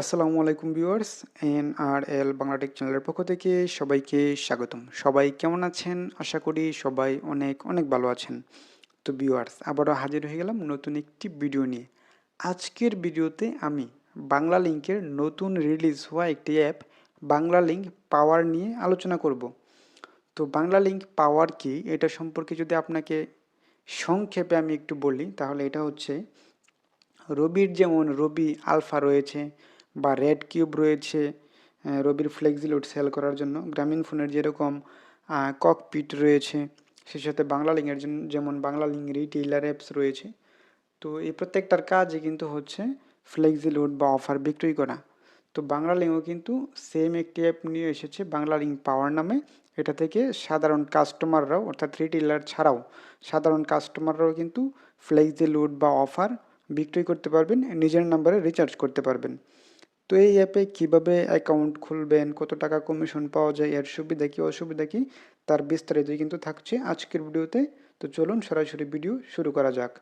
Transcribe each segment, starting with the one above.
আসসালামু আলাইকুম viewers N R L Banglatech চ্যানেলের পক্ষ থেকে সবাইকে স্বাগতম। সবাই কেমন আছেন? আশা করি সবাই অনেক অনেক ভালো আছেন। তো ভিউয়ার্স, আবারও হাজির হয়ে গেলাম নতুন একটি ভিডিও নিয়ে। আজকের ভিডিওতে আমি বাংলা লিঙ্কের নতুন রিলিজ হওয়া একটি অ্যাপ, বাংলা লিঙ্ক পাওয়ার নিয়ে আলোচনা করব। তো বাংলা লিঙ্ক পাওয়ার কি? এটা সম্পর্কে যদি আপনাকে সংক্ষেপে আমি একটু বলি, তাহলে এটা হচ্ছে রবির যেমন রবি আলফা রয়েছে বা রেড কিউব রয়েছে রবির ফ্লেক্সিলোড সেল করার জন্য। গ্রামীণ ফোনের যেরকম ককপিট রয়েছে সেই সাথে বাংলা লিঙ্কের জন্য যেমন বাংলা লিঙ্ক রিটেইলার অ্যাপস রয়েছে। তো এই প্রত্যেকটার কাজই কিন্তু হচ্ছে ফ্লেক্সিলোড বা অফার বিক্রি করা। তো বাংলা লিঙ্কও কিন্তু সেম একটি অ্যাপ নিয়ে এসেছে, বাংলা লিঙ্ক পাওয়ার নামে। এটা থেকে সাধারণ কাস্টমাররাও অর্থাৎ রিটেইলার ছাড়াও সাধারণ কাস্টমাররাও কিন্তু ফ্লেক্সিলোড বা অফার বিক্রি করতে পারবেন, নিজের নাম্বারে রিচার্জ করতে পারবেন। তো এই অ্যাপে কীভাবে অ্যাকাউন্ট খুলবেন, কত টাকা কমিশন পাওয়া যায়, এর সুবিধা কি, অসুবিধা কি, তার বিস্তারিতই কিন্তু থাকছে আজকের ভিডিওতে তো। চলুন সরাসরি ভিডিও শুরু করা যাক।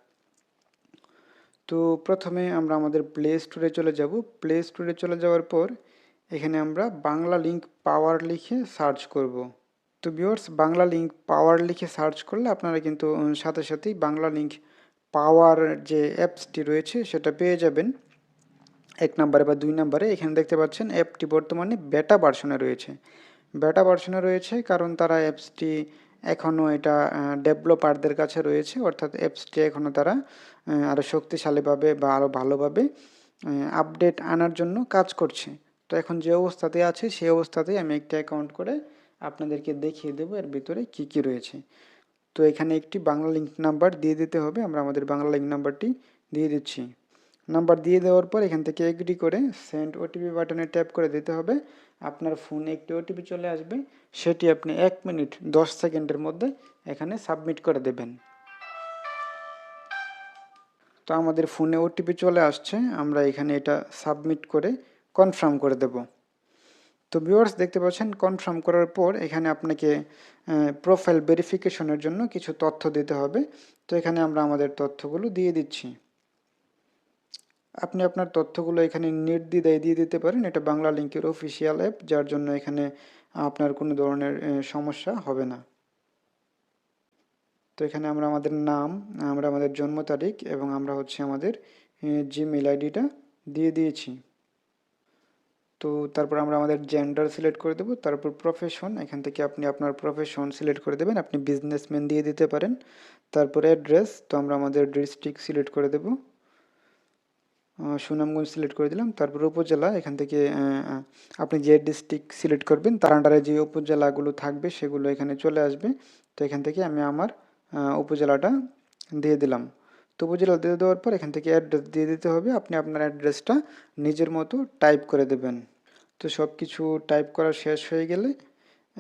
তো প্রথমে আমরা আমাদের প্লে স্টোরে চলে যাব। প্লে স্টোরে চলে যাওয়ার পর এখানে আমরা বাংলা লিঙ্ক পাওয়ার লিখে সার্চ করব। তো ভিউয়ার্স বাংলা লিঙ্ক পাওয়ার লিখে সার্চ করলে আপনারা কিন্তু সাথে সাথেই বাংলা লিঙ্ক পাওয়ার যে অ্যাপসটি রয়েছে, সেটা পেয়ে যাবেন। এক নম্বরে বা দুই নম্বরে এখানে দেখতে পাচ্ছেন অ্যাপটি বর্তমানে বেটা ভার্সনে রয়েছে। বেটা ভার্সনে রয়েছে কারণ তারা অ্যাপসটি এখনও এটা ডেভেলপারদের কাছে রয়েছে। অর্থাৎ অ্যাপসটি এখনও তারা আরও শক্তিশালীভাবে বা আরও ভালোভাবে আপডেট আনার জন্য কাজ করছে। তো এখন যে অবস্থাতে আছে সেই অবস্থাতেই আমি একটা অ্যাকাউন্ট করে আপনাদেরকে দেখিয়ে দেবো এর ভিতরে কি কি রয়েছে। তো এখানে একটি বাংলা লিঙ্ক নাম্বার দিয়ে দিতে হবে। আমরা আমাদের বাংলা লিঙ্ক নাম্বারটি দিয়ে দিচ্ছি। নাম্বার দিয়ে দেওয়ার পর এখান থেকে এগ্রি করে সেন্ড ওটিপি বাটনে ট্যাপ করে দিতে হবে। আপনার ফোনে একটি ওটিপি চলে আসবে। সেটি আপনি এক মিনিট, দশ সেকেন্ডের মধ্যে এখানে সাবমিট করে দেবেন। তো আমাদের ফোনে ওটিপি চলে আসছে। আমরা এখানে এটা সাবমিট করে কনফার্ম করে দেব। তো ভিউয়ার্স দেখতে পাচ্ছেন কনফার্ম করার পর এখানে আপনাকে প্রোফাইল ভেরিফিকেশনের জন্য কিছু তথ্য দিতে হবে। তো এখানে আমরা আমাদের তথ্যগুলো দিয়ে দিচ্ছি। আপনি আপনার তথ্যগুলো এখানে নির্দ্বিধায় দিয়ে দিতে পারেন। এটা বাংলা লিঙ্কের অফিসিয়াল অ্যাপ যার জন্য এখানে আপনার কোনো ধরনের সমস্যা হবে না। তো এখানে আমরা আমাদের নাম, আমরা আমাদের জন্ম তারিখ এবং আমরা হচ্ছে আমাদের জিমেল আইডিটা দিয়ে দিয়েছি। তো তারপর আমরা আমাদের জেন্ডার সিলেক্ট করে দেবো। তারপর প্রফেশন এখান থেকে আপনি আপনার প্রফেশন সিলেক্ট করে দেবেন। আপনি বিজনেসম্যান দিয়ে দিতে পারেন। তারপর অ্যাড্রেস তো আমরা আমাদের ডিস্ট্রিক্ট সিলেক্ট করে দেবো। সুনামগঞ্জ সিলেক্ট করে দিলাম। তারপর উপজেলা, এখান থেকে আপনি যে ডিস্ট্রিক্ট সিলেক্ট করবেন, তার আন্ডারে যে উপজেলাগুলো থাকবে, সেগুলো এখানে চলে আসবে। তো এখান থেকে আমি আমার উপজেলাটা দিয়ে দিলাম। তো উপজেলা দিয়ে দেওয়ার পর এখান থেকে অ্যাড্রেস দিয়ে দিতে হবে। আপনি আপনার অ্যাড্রেসটা নিজের মতো টাইপ করে দেবেন। তো সব কিছু টাইপ করা শেষ হয়ে গেলে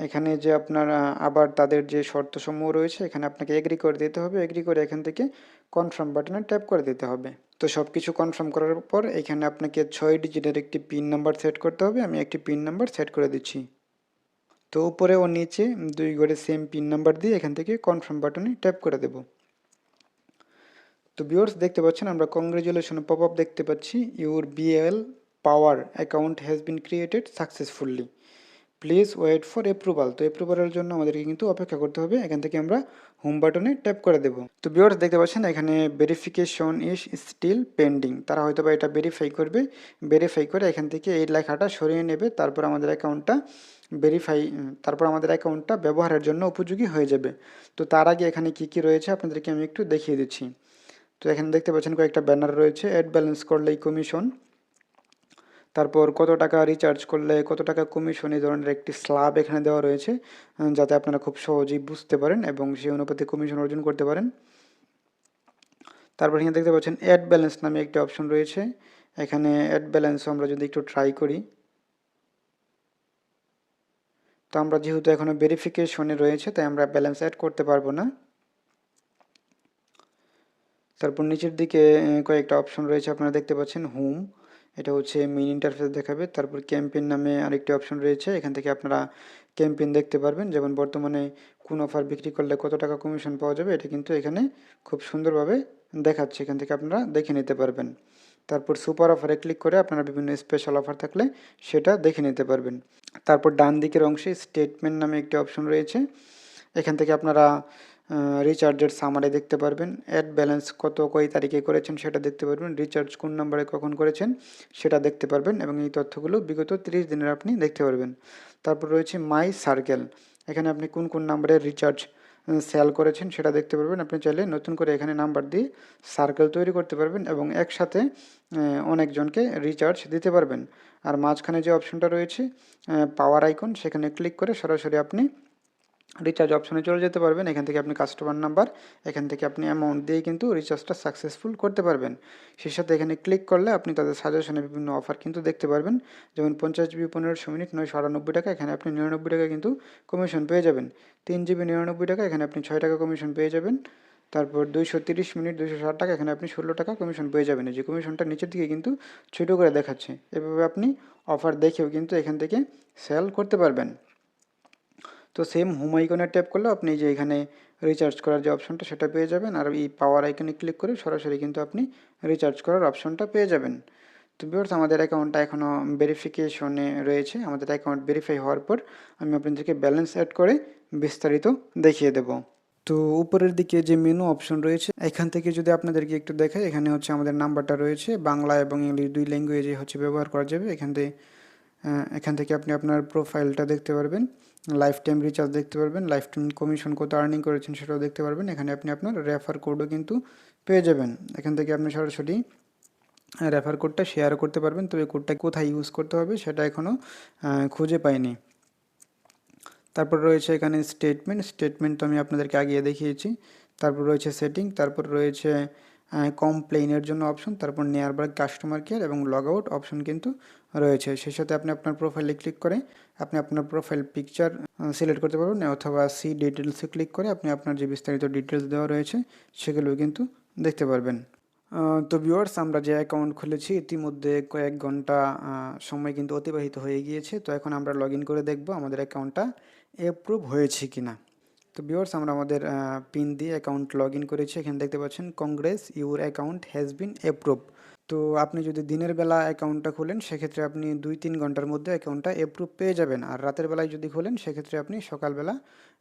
এখানে যে আপনার আবার তাদের যে শর্তসমূহ রয়েছে, এখানে আপনাকে এগ্রি করে দিতে হবে। এগ্রি করে এখান থেকে কনফার্ম বাটনে ট্যাপ করে দিতে হবে। তো সব কিছু কনফার্ম করার পর এখানে আপনাকে ছয় ডিজিটের একটি পিন নাম্বার সেট করতে হবে। আমি একটি পিন নাম্বার সেট করে দিচ্ছি। তো উপরে ও নিচে দুই ঘরে সেম পিন নাম্বার দিয়ে এখান থেকে কনফার্ম বাটনে ট্যাপ করে দেব। তো ভিউয়ার্স দেখতে পাচ্ছেন, আমরা কংগ্রেচুলেশন পপ আপ দেখতে পাচ্ছি। Your BL power account has been created successfully please wait for approval তো অ্যাপ্রুভালের জন্য আমাদেরকে কিন্তু অপেক্ষা করতে হবে। এখান থেকে আমরা হোম বাটনে ট্যাপ করে দেব। তো ভিউয়ার্স দেখতে পাচ্ছেন, এখানে ভেরিফিকেশন ইজ স্টিল পেন্ডিং তারা হয়তো বা এটা ভেরিফাই করবে। ভেরিফাই করে এখান থেকে এই লেখাটা সরিয়ে নেবে। তারপর আমাদের অ্যাকাউন্টটা ভেরিফাই তারপর আমাদের অ্যাকাউন্টটা ব্যবহারের জন্য উপযোগী হয়ে যাবে। তো তার আগে এখানে কি কি রয়েছে আপনাদেরকে আমি একটু দেখিয়ে দিচ্ছি। তো এখানে দেখতে পাচ্ছেন কয়েকটা ব্যানার রয়েছে। অ্যাড ব্যালেন্স করলেই কমিশন তারপর কত টাকা রিচার্জ করলে, কত টাকা কমিশন এই ধরনের একটি স্ল্যাব এখানে দেওয়া রয়েছে যাতে আপনারা খুব সহজেই বুঝতে পারেন এবং সেই অনুপাতে কমিশন অর্জন করতে পারেন। তারপর এখানে দেখতে পাচ্ছেন অ্যাড ব্যালেন্স নামে একটি অপশন রয়েছে। এখানে অ্যাড ব্যালেন্স আমরা যদি একটু ট্রাই করি। তো আমরা যেহেতু এখনও ভেরিফিকেশনে রয়েছে, তাই আমরা ব্যালেন্স অ্যাড করতে পারব না। তারপর নিচের দিকে কয়েকটা অপশন রয়েছে, আপনারা দেখতে পাচ্ছেন হোম এটা হচ্ছে মেইন ইন্টারফেস দেখাবে। তারপর ক্যাম্পেইন নামে আরেকটি অপশন রয়েছে। এখান থেকে আপনারা ক্যাম্পেইন দেখতে পারবেন। যেমন বর্তমানে কোন অফার বিক্রি করলে কত টাকা কমিশন পাওয়া যাবে, এটা কিন্তু এখানে খুব সুন্দরভাবে দেখাচ্ছে। এখান থেকে আপনারা দেখে নিতে পারবেন। তারপর সুপার অফারে ক্লিক করে আপনারা বিভিন্ন স্পেশাল অফার থাকলে সেটা দেখে নিতে পারবেন। তারপর ডান দিকের অংশে স্টেটমেন্ট নামে একটি অপশন রয়েছে। এখান থেকে আপনারা রিচার্জের সামারি দেখতে পারবেন। অ্যাড ব্যালেন্স কত, কয় তারিখে করেছেন সেটা দেখতে পারবেন। রিচার্জ কোন নাম্বারে কখন করেছেন সেটা দেখতে পারবেন এবং এই তথ্যগুলো বিগত 30 দিনের আপনি দেখতে পারবেন। তারপর রয়েছে মাই সার্কেল এখানে আপনি কোন কোন নাম্বারে রিচার্জ সেল করেছেন সেটা দেখতে পারবেন। আপনি চাইলে নতুন করে এখানে নাম্বার দিয়ে সার্কেল তৈরি করতে পারবেন এবং একসাথে অনেকজনকে রিচার্জ দিতে পারবেন। আর মাঝখানে যে অপশনটা রয়েছে পাওয়ার আইকন সেখানে ক্লিক করে সরাসরি আপনি রিচার্জ অপশনে চলে যেতে পারবেন। এখান থেকে আপনি কাস্টমার নাম্বার এখান থেকে আপনি অ্যামাউন্ট দিয়ে কিন্তু রিচার্জটা সাকসেসফুল করতে পারবেন। সেই সাথে এখানে ক্লিক করলে আপনি তাদের সাজেশনে বিভিন্ন অফার কিন্তু দেখতে পারবেন। যেমন পঞ্চাশ জিবি পনেরোশো মিনিট, নয়শো আটানব্বই টাকা, এখানে আপনি নিরানব্বই টাকা কিন্তু কমিশন পেয়ে যাবেন। তিন জিবি নিরানব্বই টাকা, এখানে আপনি ছয় টাকা কমিশন পেয়ে যাবেন। তারপর দুইশো তিরিশ মিনিট, দুইশো ষাট টাকা, এখানে আপনি ষোলো টাকা কমিশন পেয়ে যাবেন। যে কমিশনটা নিচের দিকে কিন্তু ছোটো করে দেখাচ্ছে। এভাবে আপনি অফার দেখেও কিন্তু এখান থেকে সেল করতে পারবেন। তো সেম হোম আইকনে ট্যাপ করলে আপনি যে এখানে রিচার্জ করার যে অপশনটা সেটা পেয়ে যাবেন। আর এই পাওয়ার আইকনে ক্লিক করে সরাসরি কিন্তু আপনি রিচার্জ করার অপশনটা পেয়ে যাবেন। তো বিয়ার্স আমাদের অ্যাকাউন্টটা এখনও ভেরিফিকেশনে রয়েছে। আমাদের অ্যাকাউন্ট ভেরিফাই হওয়ার পর আমি আপনাদেরকে ব্যালেন্স অ্যাড করে বিস্তারিত দেখিয়ে দেব। তো উপরের দিকে যে মেনু অপশন রয়েছে, এখান থেকে যদি আপনাদেরকে একটু দেখাই, এখানে হচ্ছে আমাদের নাম্বারটা রয়েছে। বাংলা এবং ইংলিশ দুই ল্যাঙ্গুয়েজে হচ্ছে ব্যবহার করা যাবে। এখান থেকে এখান থেকে আপনি আপনার প্রোফাইলটা দেখতে পারবেন লাইফ টাইম রিচার্জ দেখতে পারবেন লাইফ টাইম কমিশন কত আর্নিং করেছেন সেটাও দেখতে পারবেন, এখানে আপনি আপনার রেফার কোডও কিন্তু পেয়ে যাবেন। এখান থেকে আপনি সরাসরি রেফার কোডটা শেয়ার করতে পারবেন, তবে কোডটা কোথায় ইউজ করতে হবে সেটা এখনও খুঁজে পাইনি। তারপর রয়েছে এখানে স্টেটমেন্ট স্টেটমেন্ট তো আমি আপনাদেরকে আগিয়ে দেখিয়েছি। তারপর রয়েছে সেটিং তারপর রয়েছে কমপ্লেইনের জন্য অপশন তারপর নিয়ারবাই কাস্টমার কেয়ার এবং লগ আউট অপশন কিন্তু রয়েছে। সেই সাথে আপনি আপনার প্রোফাইলে ক্লিক করে আপনি আপনার প্রোফাইল পিকচার সিলেক্ট করতে পারবেন, অথবা সি ডিটেলসে ক্লিক করে আপনি আপনার যে বিস্তারিত ডিটেলস দেওয়া রয়েছে সেগুলো কিন্তু দেখতে পারবেন। তো ভিউয়ার্স আমরা যে অ্যাকাউন্ট খুলেছি, ইতিমধ্যে কয়েক ঘণ্টা সময় কিন্তু অতিবাহিত হয়ে গিয়েছে। তো এখন আমরা লগ করে দেখব আমাদের অ্যাকাউন্টটা অ্যাপ্রুভ হয়েছে কি না তো ভিউয়ার্স আমরা আমাদের পিন দিয়ে অ্যাকাউন্ট লগ ইন করেছি। এখানে দেখতে পাচ্ছেন congrats your account has been approve তো আপনি যদি দিনের বেলা অ্যাকাউন্টটা খোলেন, সেক্ষেত্রে আপনি দুই তিন ঘণ্টার মধ্যে অ্যাকাউন্টটা অ্যাপ্রুভ পেয়ে যাবেন। আর রাতের বেলায় যদি খোলেন, সেক্ষেত্রে আপনি সকালবেলা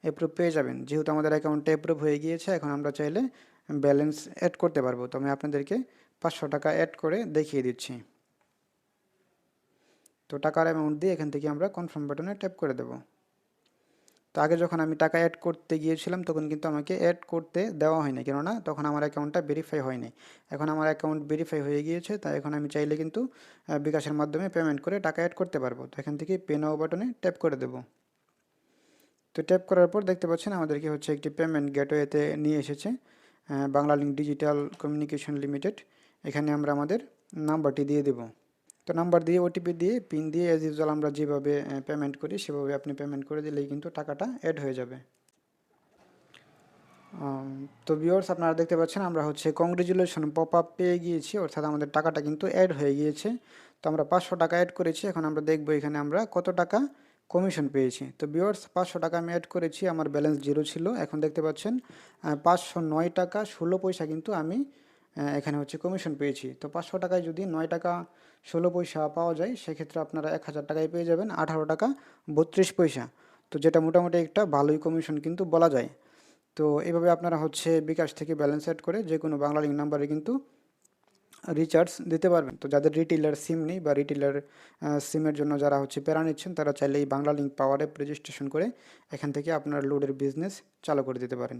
অ্যাপ্রুভ পেয়ে যাবেন। যেহেতু আমাদের অ্যাকাউন্টটা অ্যাপ্রুভ হয়ে গিয়েছে, এখন আমরা চাইলে ব্যালেন্স অ্যাড করতে পারব। তো আমি আপনাদেরকে পাঁচশো টাকা অ্যাড করে দেখিয়ে দিচ্ছি। তো টাকার অ্যামাউন্ট দিয়ে এখান থেকে আমরা কনফার্ম বাটনে ট্যাপ করে দেবো। আগে যখন আমি টাকা অ্যাড করতে গিয়েছিলাম, তখন কিন্তু আমাকে অ্যাড করতে দেওয়া হয়নি। কেননা, তখন আমার অ্যাকাউন্টটা ভেরিফাই হয়নি। এখন আমার অ্যাকাউন্ট ভেরিফাই হয়ে গিয়েছে, তাই এখন আমি চাইলে কিন্তু বিকাশের মাধ্যমে পেমেন্ট করে টাকা অ্যাড করতে পারব। তো এখান থেকে পে নাও বাটনে ট্যাপ করে দেবো। তো ট্যাপ করার পর দেখতে পাচ্ছেন, আমাদেরকে হচ্ছে একটি পেমেন্ট গেটওয়েতে নিয়ে এসেছে Bangla link digital communication limited. এখানে আমরা আমাদের নাম্বারটি দিয়ে দেবো। তো নাম্বার দিয়ে ওটিপি দিয়ে পিন দিয়ে অ্যাজ ইউজুয়াল আমরা যেভাবে পেমেন্ট করি, সেভাবে আপনি পেমেন্ট করে দিলেই কিন্তু টাকাটা অ্যাড হয়ে যাবে। তো ভিওর্স আপনারা দেখতে পাচ্ছেন, আমরা হচ্ছে কংগ্রেচুলেশন পপ আপ পেয়ে গিয়েছি, অর্থাৎ আমাদের টাকাটা কিন্তু অ্যাড হয়ে গিয়েছে। তো আমরা পাঁচশো টাকা অ্যাড করেছি, এখন আমরা দেখব এখানে আমরা কত টাকা কমিশন পেয়েছি। তো ভিওর্স পাঁচশো টাকা আমি অ্যাড করেছি, আমার ব্যালেন্স জিরো ছিল, এখন দেখতে পাচ্ছেন পাঁচশো নয় টাকা ষোলো পয়সা কিন্তু আমি এখানে হচ্ছে কমিশন পেয়েছি। তো পাঁচশো টাকায় যদি নয় টাকা ষোলো পয়সা পাওয়া যায়, সেক্ষেত্রে আপনারা এক হাজার টাকায় পেয়ে যাবেন আঠারো টাকা বত্রিশ পয়সা। তো যেটা মোটামুটি একটা ভালোই কমিশন কিন্তু বলা যায়। তো এভাবে আপনারা হচ্ছে বিকাশ থেকে ব্যালেন্স অ্যাড করে যে কোনো বাংলা লিঙ্ক নাম্বারে কিন্তু রিচার্জ দিতে পারবেন। তো যাদের রিটেলার সিম নেই বা রিটেলার সিমের জন্য যারা হচ্ছে প্যারা নিচ্ছেন, তারা চাইলে এই Bangla link power app registration করে এখান থেকে আপনার লোডের বিজনেস চালু করে দিতে পারেন।